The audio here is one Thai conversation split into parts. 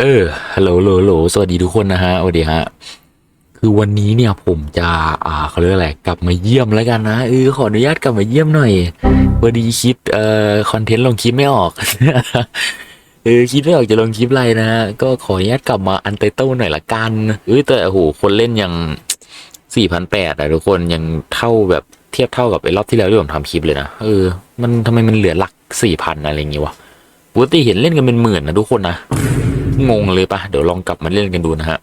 เออ ฮัลโหลโหลโหลสวัสดีทุกคนนะฮะสวัสดีฮะ คือวันนี้เนี่ยผมจะ อ่าเขาเรียกอะไร กลับมาเยี่ยมแล้วกันนะ เออ ขออนุญาตกลับมาเยี่ยมหน่อยพอดีคิด เอ่อ คอนเทนต์ลงคลิปไม่ออก เออ คิดไม่ออกจะลงคลิปอะไรนะฮะ ก็ขออนุญาตกลับมาอันเตโต้หน่อยละกัน เอ้ยแต่โอ้โห คนเล่นยังสี่พันแปดอะทุกคน ยังเท่าแบบเทียบเท่ากับไอ้รอบที่แล้วที่ผมทำคลิปเลยนะ เออ มันทำไมมันเหลือหลักสี่พันอะไรอย่างงี้วะปกติเห็นเล่นกันเป็นหมื่นนะทุกคนนะ งงเลยปะเดี๋ยวลองกลับมาเล่นกันดูนะฮะ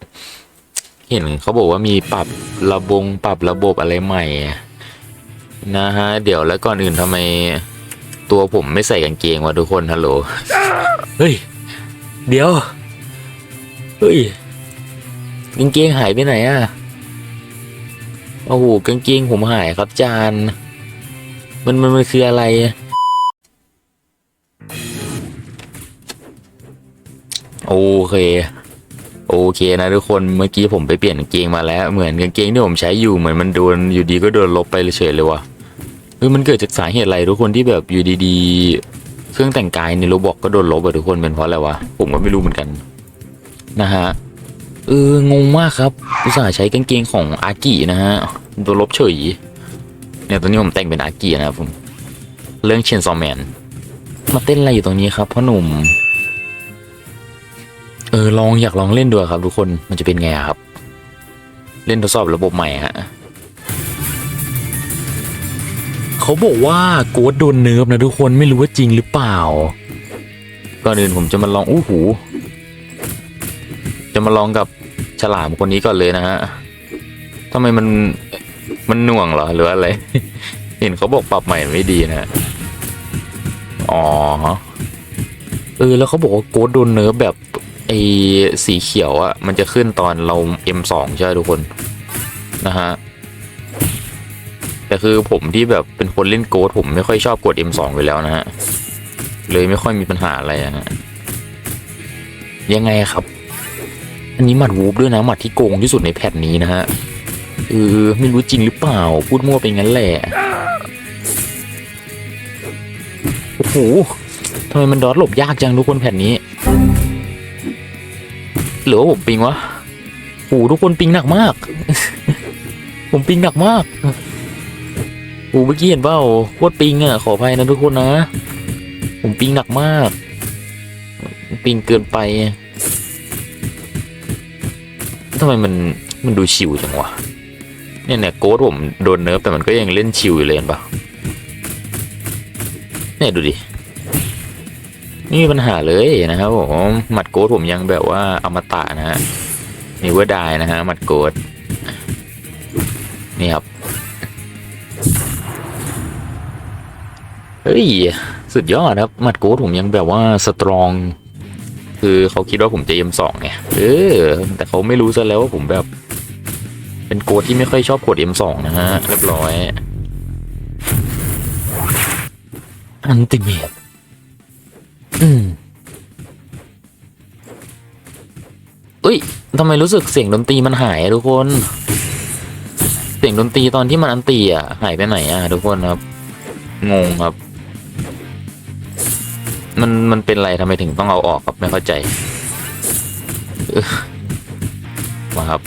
เห็นเขาบอกว่ามีปรับระบงปรับระบบอะไรใหม่ นะฮะ เดี๋ยวแล้วก่อนอื่นทำไมตัวผมไม่ใส่กางเกงวะทุกคนฮัลโหล เฮ้ย เดี๋ยว เฮ้ยกางเกงหายไปไหนอะโอ้โหกางเกงผมหายครับจาน มันมันมันคืออะไร โอเค โอเคนะทุกคนเมื่อกี้ผมไปเปลี่ยนกางเกงมาแล้ว เหมือนกางเกงที่ผมใช้อยู่เหมือนมันโดนอยู่ดีก็โดนลบไปเฉยเลยว่ะเฮ้ยมันเกิดจากสาเหตุอะไรทุกคนที่แบบอยู่ดีๆ เครื่องแต่งกายในโรบอกก็โดนลบอะทุกคนเป็นเพราะอะไรวะผมก็ไม่รู้เหมือนกัน นะฮะเอองงมากครับอุตส่าห์ใช้กางเกงของอากินะฮะโดนลบเฉยเนี่ยตอนนี้ผมแต่งเป็นอากินะครับผมเรื่องเชนซอมแมนมาเต้นอะไรอยู่ตรงนี้ครับพ่อหนุ่ม เออลองอยากลองเล่นดูครับทุกคนมันจะเป็นไงครับ เล่นทดสอบระบบใหม่ฮะเขาบอกว่าโกดโดนเนิร์ฟนะทุกคนไม่รู้ว่าจริงหรือเปล่าก่อนอื่นผมจะมาลองอู้หูจะมาลองกับฉลามคนนี้ก่อนเลยนะฮะทำไมมันมันหน่วงเหรอหรืออะไร เห็นเขาบอกปรับใหม่ไม่ดีนะอ๋อเออแล้วเขาบอกว่าโกดโดนเนิร์ฟแบบ อสีเขียวอะมันจะขึ้นตอนเรา M2 ใช่ไหมทุกคนนะฮะแต่คือผมที่แบบเป็นคนเล่นโกดผมไม่ค่อยชอบกด M2 ไปแล้วนะฮะเลยไม่ค่อยมีปัญหาอะไรอะฮะยังไงครับ อันนี้หมัดวูฟด้วยนะหมัดที่โกงที่สุดในแพทนี้นะฮะเออไม่รู้จริงหรือเปล่า พูดมั่วไปงั้นแหละโอ้โหทำไมมันดอดหลบยากจังทุกคนแผ่นนี้ หรือว่าผมปิงวะโอ้โหทุกคนปิงหนักมาก ผมปิงหนักมากโอ้โหเมื่อกี้เห็นเปล่าโคตรปิงอะขออภัยนะทุกคนนะ ผมปิงหนักมาก ปิงเกินไปทำไมมันมันดูชิวจังวะเนี่ยเนี่ยโกดผมโดนเนิร์ฟแต่มันก็ยังเล่นชิวอยู่เลยเห็นปะเนี่ยดูดิ ไม่มีปัญหาเลยนะครับผมหมัดโกดผมยังแบบว่าอมตะนะฮะมีเวอร์ไดนะฮะหมัดโกดนี่ครับเฮ้ยสุดยอดครับหมัดโกดผมยังแบบว่าสตรอง คือเขาคิดว่าผมจะเอ็มสองไงเออแต่เขาไม่รู้ซะแล้วว่าผมแบบ เป็นโกดที่ไม่ค่อยชอบกด M2 นะฮะเรียบร้อยอันติเมต้ยทำไมรู้สึกเสียงดนตรีมันหายทุกคน เสียงดนตรีตอนที่มันอันตีอะหายไปไหนอะทุกคนครับ งงครับ มันมันเป็นอะไรทำไมถึงต้องเอาออกครับไม่เข้าใจมาครับ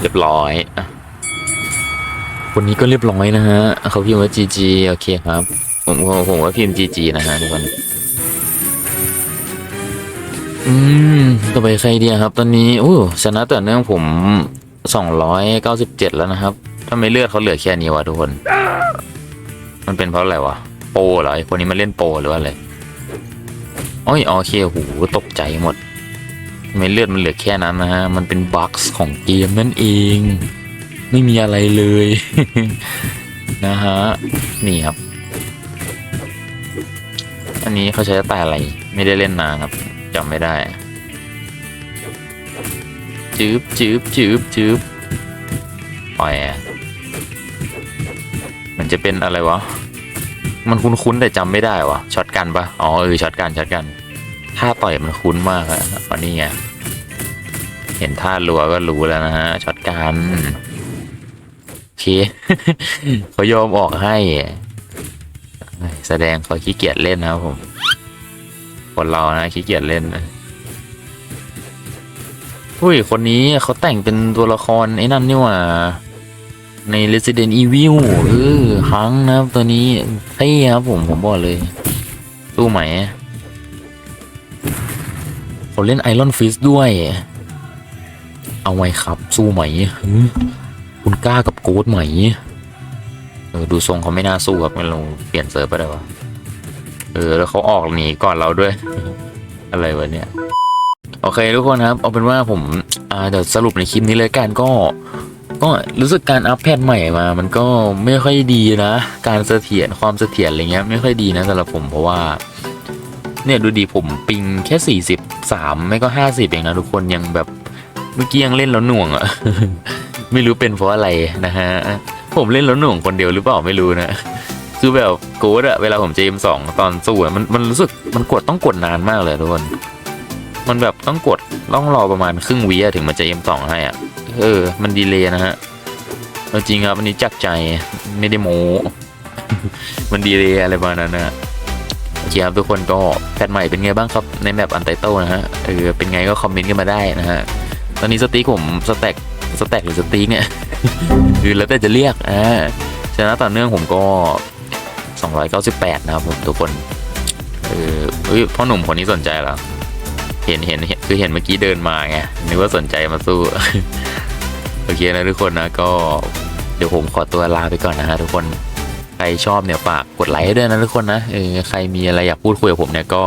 เรียบร้อยอะคนนี้ก็เรียบร้อยนะฮะเขาพิมพ์ว่า GG โอเคครับ ผมผมผมว่าพิมพ์ GG นะฮะทุกคน อืมต่อไปใครดีครับ ตอนนี้โอ้ชนะต่อเนื่องผมสองร้อยเก้าสิบเจ็ดแล้วนะครับทำไมเลือดเขาเหลือแค่นี้วะทุกคน มันเป็นเพราะอะไรวะโปรเหรอไอคนนี้มันเล่นโปรหรือว่าอะไรโอ้ยโอเคโหตกใจหมดทำไมเลือดมันเหลือแค่นั้นนะฮะมันเป็นบั๊กของเกมนั่นเอง ไม่มีอะไรเลย นะฮะนี่ครับ อันนี้เขาใช้สไตล์อะไรไม่ได้เล่นนานครับ จำไม่ได้จืบจืบจืบจืบปล่อยอะมันจะเป็นอะไรวะ มันคุ้นๆแต่จำไม่ได้วะช็อตกันปะอ๋อเออช็อตกันช็อตกันท่าต่อยมันคุ้นมากอะอันนี้ไงเห็นท่ารัวก็รู้แล้วนะฮะช็อตกันโอเคเขายอมออกให้ แสดงเขาขี้เกียจเล่นนะครับผม คนเรานะขี้เกียจเล่นนะอุ้ย คนนี้เขาแต่งเป็นตัวละครไอ้นั่นนี่หว่า ใน Resident Evil เออฮังนะครับตัวนี้เท่ครับผม ผมบอกเลย ตู้ไหมเขาเล่น Iron Fist ด้วย เอาไว้ครับสู้ไหมคุณกล้ากับโกดไหม เออ ดูทรงเขาไม่น่าสู้ครับงั้นเราเปลี่ยนเซิร์ฟไปได้ปะ เออ แล้วเขาออกหนีก่อนเราด้วย อะไรวะเนี่ย โอเคทุกคนครับ เอาเป็นว่าผมอ่าเดี๋ยวสรุปในคลิปนี้เลยกันก็ ก็รู้สึกการอัพแพทใหม่มา มันก็ไม่ค่อยดีนะ การเสถียรความเสถียรอะไรเงี้ยไม่ค่อยดีนะสำหรับผมเพราะว่า เนี่ยดูดีผมปิงแค่สี่สิบสามไม่ก็ห้าสิบเองนะทุกคนยังแบบเมื่อกี้ยังเล่นแล้วหน่วงอะไม่รู้เป็นเพราะอะไรนะฮะผมเล่นแล้วหน่วงคนเดียวหรือเปล่าไม่รู้นะ คือแบบโกดอะเวลาผมเจมสองตอนสู้อะมันมันรู้สึกมันกดต้องกดนานมากเลยทุกคนมันแบบต้องกดต้องรอประมาณครึ่งวิอะถึงมันจะเอ็มสองให้อะเออ มันดีเลยนะฮะเอาจริงครับอันนี้จักใจไม่ได้โม้มันดีเลยอะไรประมาณนั้นนะโอเคครับทุกคนก็แพทใหม่เป็นไงบ้างครับในแมปอันไตเติลนะฮะเออเป็นไงก็คอมเมนต์กันมาได้นะฮะตอนนี้สติ๊กผมสแต็กสแต็กหรือสติ๊กเนี่ยคือแล้วแต่จะเรียกอ่าชนะต่อเนื่องผมก็ 298 นะครับผมทุกคนเออเอ้ยพ่อหนุ่มคนนี้สนใจเหรอเห็นเห็นเห็นคือเห็นเมื่อกี้เดินมาไงนึกว่าสนใจมาสู้โอเคนะทุกคนนะก็เดี๋ยวผมขอตัวลาไปก่อนนะฮะทุกคนใครชอบเนี่ยฝากกดไลค์ให้ด้วยนะทุกคนนะเออใครมีอะไรอยากพูดคุยกับผมเนี่ยก็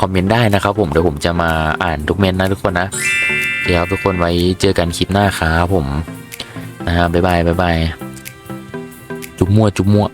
คอมเมนต์ได้นะครับผมเดี๋ยวผมจะมาอ่านทุกเมนต์นะทุกคนนะเดี๋ยวทุกคนไว้เจอกันคลิปหน้าครับผมนะฮะบ๊ายบายบ๊ายบายจุ๊บมั่วจุ๊บมั่ว